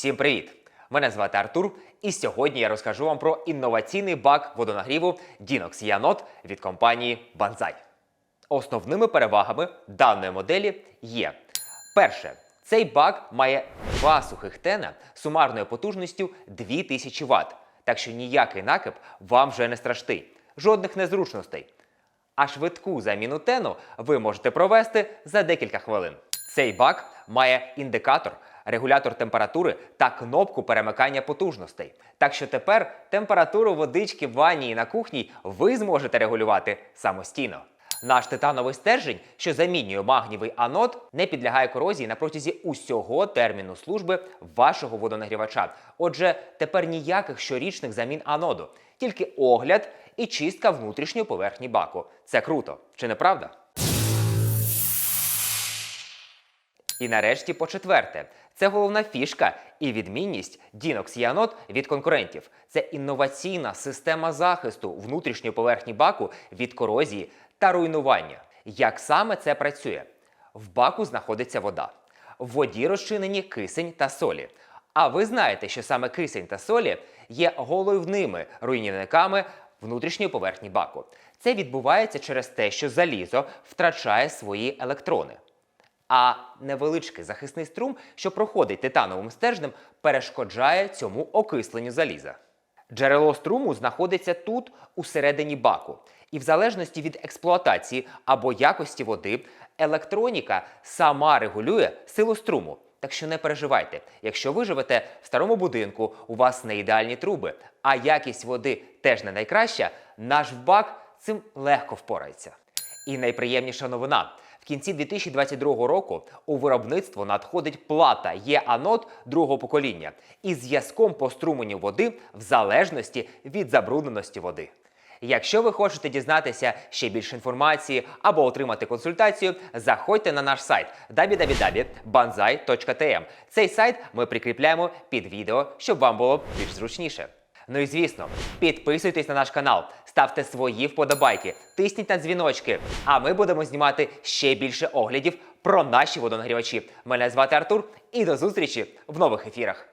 Всім привіт! Мене звати Артур, і сьогодні я розкажу вам про інноваційний бак водонагріву Dinox Yanot від компанії Banzai. Основними перевагами даної моделі є: перше, цей бак має два сухих тена сумарною потужністю 2000 Вт, так що ніякий накип вам вже не страшний, жодних незручностей. А швидку заміну тену ви можете провести за декілька хвилин. Цей бак має індикатор, регулятор температури та кнопку перемикання потужностей. Так що тепер температуру водички в ванні і на кухні ви зможете регулювати самостійно. Наш титановий стержень, що замінює магнієвий анод, не підлягає корозії на протязі усього терміну служби вашого водонагрівача. Отже, тепер ніяких щорічних замін аноду, тільки огляд і чистка внутрішньої поверхні баку. Це круто, чи не правда? І нарешті по четверте, це головна фішка і відмінність Dinox Yanot від конкурентів. Це інноваційна система захисту внутрішньої поверхні баку від корозії та руйнування. Як саме це працює? В баку знаходиться вода. В воді розчинені кисень та солі. А ви знаєте, що саме кисень та солі є головними руйнівниками внутрішньої поверхні баку. Це відбувається через те, що залізо втрачає свої електрони. А невеличкий захисний струм, що проходить титановим стержнем, перешкоджає цьому окисленню заліза. Джерело струму знаходиться тут, усередині баку. І в залежності від експлуатації або якості води, електроніка сама регулює силу струму. Так що не переживайте, якщо ви живете в старому будинку, у вас не ідеальні труби, а якість води теж не найкраща, наш бак цим легко впорається. І найприємніша новина. В кінці 2022 року у виробництво надходить плата є анод другого покоління із зв'язком по струменю води в залежності від забрудненості води. Якщо ви хочете дізнатися ще більше інформації або отримати консультацію, заходьте на наш сайт www.banzai.tm. Цей сайт ми прикріпляємо під відео, щоб вам було більш зручніше. Ну і звісно, підписуйтесь на наш канал, ставте свої вподобайки, тисніть на дзвіночки. А ми будемо знімати ще більше оглядів про наші водонагрівачі. Мене звати Артур, і до зустрічі в нових ефірах.